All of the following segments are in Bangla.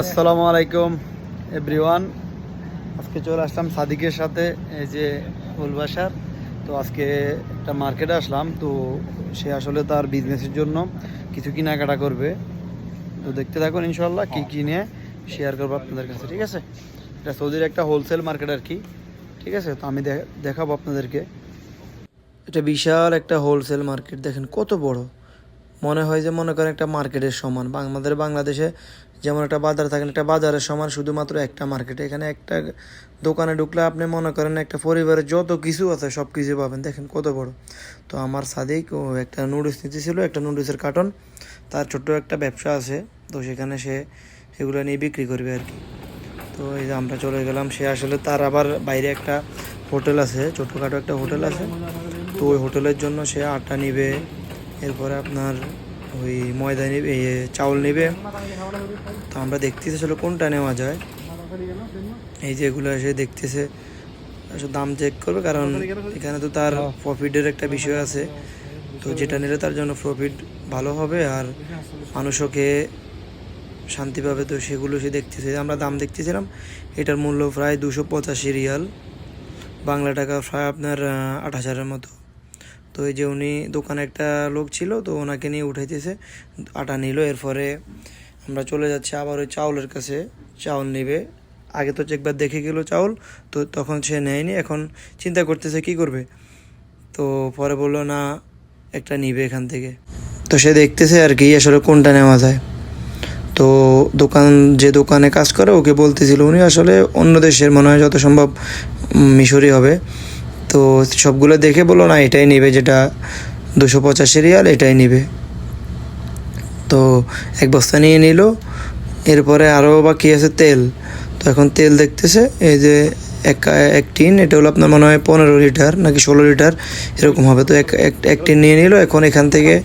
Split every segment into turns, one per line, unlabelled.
আসসালামু আলাইকুম, এভরিওয়ান। আজকে চলে আসলাম সাদিকের সাথে, এই যে ফুলবাসার তো আজকে একটা মার্কেটে আসলাম, তো সে আসলে তার বিজনেসের জন্য কিছু কেনাকাটা করবে। তো দেখতে থাকুন ইনশাল্লাহ কী কিনে শেয়ার করব আপনাদের কাছে, ঠিক আছে? এটা সৌদির একটা হোলসেল মার্কেট আর কি, ঠিক আছে? তো আমি দেখাবো আপনাদেরকে। এটা বিশাল একটা হোলসেল মার্কেট দেখেন কত বড়। মনে হয় যে মনে করেন একটা মার্কেটের সমান। আমাদের বাংলাদেশে যেমন একটা বাজার থাকেন, একটা বাজারের সমান শুধুমাত্র একটা মার্কেটে এখানে একটা দোকানে ঢুকলে আপনি মনে করেন একটা পরিবারের যত কিছু আছে, সব কিছু পাবেন। দেখেন কত বড়। তো আমার সাদিক ও একটা নুডলস নিতেছিল একটা নুডলসের কার্টন তার ছোট্ট একটা ব্যবসা আছে, তো সেখানে সে সেগুলো নিয়ে বিক্রি করবে আর কি। তো এই যে আমরা চলে গেলাম, সে আসলে তার আবার বাইরে একটা হোটেল আছে ছোটোখাটো একটা হোটেল আছে। তো ওই হোটেলের জন্য সে আটা নিবে। এরপরে আপনার ওই ময়দা নিবে চাউল নিবে। তো আমরা দেখতেছি আসলে কোনটা নেওয়া যায়। এই যে এগুলো এসে দেখতেছে। আসলে দাম চেক করবে, কারণ এখানে তো তার প্রফিটের একটা বিষয় আছে। তো যেটা নিলে তার জন্য প্রফিট ভালো হবে, আর মানুষও খেয়ে শান্তি পাবে। তো সেগুলো সে দেখতেছে। আমরা দাম দেখতেছিলাম, এটার মূল্য প্রায় দুশো পঁচাশি রিয়াল। বাংলা টাকা প্রায় আপনার আট হাজারের মতো। তো এই যে উনি দোকানে একটা লোক ছিল, তো ওনাকে নিয়ে উঠাইতেছে, আটা নিল, এরপরে আমরা চলে যাচ্ছি আবার ওই চাউলের কাছে, চাউল নেবে। আগে তো একবার দেখে গেল চাউল, তো তখন সে নেয়নি, এখন চিন্তা করতেছে কি করবে? তো পরে বলল, না, একটা নিবে এখান থেকে। তো সে দেখতেছে আর কি, আসলে কোনটা নেওয়া যায়। তো দোকান, যে দোকানে কাজ করে, ওকে বলতেছিল উনি, আসলে অন্য দেশের মনে হয় যত সম্ভব মিশরই হবে। তো সবগুলো দেখে বলো না, এটাই নেবে যেটা দুশো পঁচাশি রিয়াল, এটাই নেবে। তো এক বস্তা নিয়ে নিল, এরপরে আরও বা কী আছে তেল। তো এখন তেল দেখতেছে, এই যে এক এক টিন, এটা হলো আপনার মনে হয় পনেরো লিটার নাকি ষোলো লিটার, এরকম হবে। তো এক, এক- টিন নিয়ে নিল, এখন এখান থেকে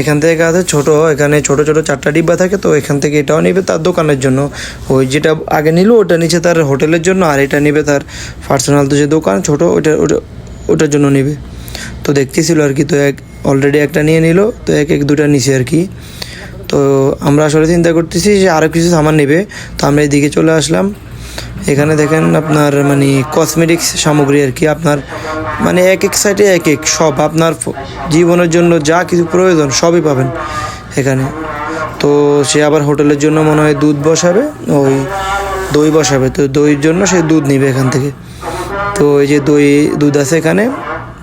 এখান থেকে আছে, ছোট, এখানে ছোট ছোট চারটা ডিব্বা থাকে, তো এখান থেকে এটাও নেবে তার দোকানের জন্য। ওই যেটা আগে নিল, ওটা নিচে তার হোটেলের জন্য, আর এটা নেবে তার পার্সোনাল তো যে দোকান, ছোট ওটা ওটা ওটার জন্য নিবে। তো দেখতেছিল আর কি, তো এক অলরেডি একটা নিয়ে নিল, তো এক এক দুটা নিচে আর কি। তো আমরা আসলে চিন্তা করতেছি যে আরও কিছু সামান নেবে। তো আমরা এদিকে চলে আসলাম। এখানে দেখেন আপনার মানে কসমেটিক্স সামগ্রী আর কি, আপনার মানে এক এক সাইডে এক এক সব আপনার জীবনের জন্য যা কিছু প্রয়োজন সবই পাবেন এখানে। তো সে আবার হোটেলের জন্য মনে হয় দুধ বসাবে, ওই দই বসাবে, তো দইয়ের জন্য সে দুধ নিবে এখান থেকে। তো এই যে দই, দুধ আছে এখানে,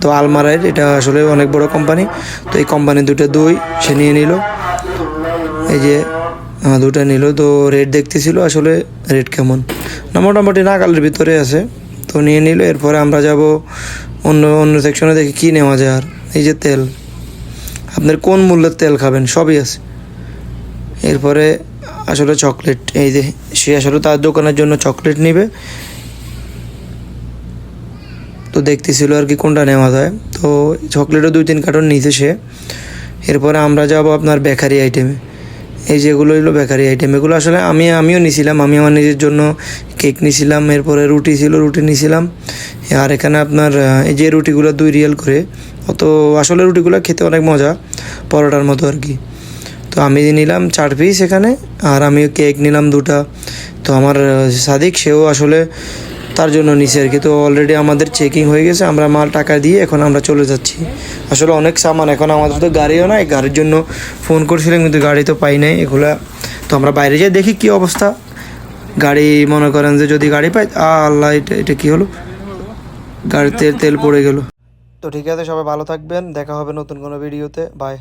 তো আলমারাইয়ের এটা আসলে অনেক বড় কোম্পানি তো এই কোম্পানির দুটো দই সে নিয়ে নিল। এই যে দুটো নিল। তো রেট দেখতেছিল আসলে রেট কেমন? না, মোটামুটি নাগালের ভিতরে আছে। তো নিয়ে নিল, এরপরে আমরা যাব অন্য অন্য সেকশনে দেখি কী নেওয়া যায় আর। এই যে তেল। আপনার কোন মূল্যের তেল খাবেন? সবই আছে। এরপরে আসলে চকলেট এই যে সে আসলে তার দোকানের জন্য চকলেট নিবে। তো দেখতেছিল আর কি কোনটা নেওয়া যায়। তো চকলেটও দুই তিন কার্টন নিতে সে। এরপরে আমরা যাব আপনার বেকারি আইটেমে এই যেগুলো হলো বেকারি আইটেম এগুলো আসলে আমি, আমিও নিছিলাম, আমি আমার নিজের জন্য কেক নিছিলাম, এরপরে রুটি ছিল, রুটি নিছিলাম। আর এখানে আপনার এই যে রুটিগুলো দুই রিয়াল করে, অত আসলে রুটিগুলো খেতে অনেক মজা, পরোটার মতো আর কি। তো আমি নিলাম চার পিস এখানে, আর আমিও কেক নিলাম দুটা। তো আমার সাদিক, সেও আসলে তার জন্য নিছে আর কি। তো অলরেডি আমাদের চেকিং হয়ে গেছে, আমরা মাল টাকা দিয়ে এখন আমরা চলে যাচ্ছি। আসলে অনেক সামান, এখন আমাদের তো গাড়িও নাই, গাড়ির জন্য ফোন করছিলাম, কিন্তু গাড়ি তো পাই নাই এগুলা। তো আমরা বাইরে যাই, দেখি কি অবস্থা। গাড়ি মনে করেন যে যদি গাড়ি পাই, আল্লাহ, এটা এটা কী হলো? গাড়িতে তেল পড়ে গেল। তো ঠিক আছে, সবাই ভালো থাকবেন, দেখা হবে নতুন কোনো ভিডিওতে বাই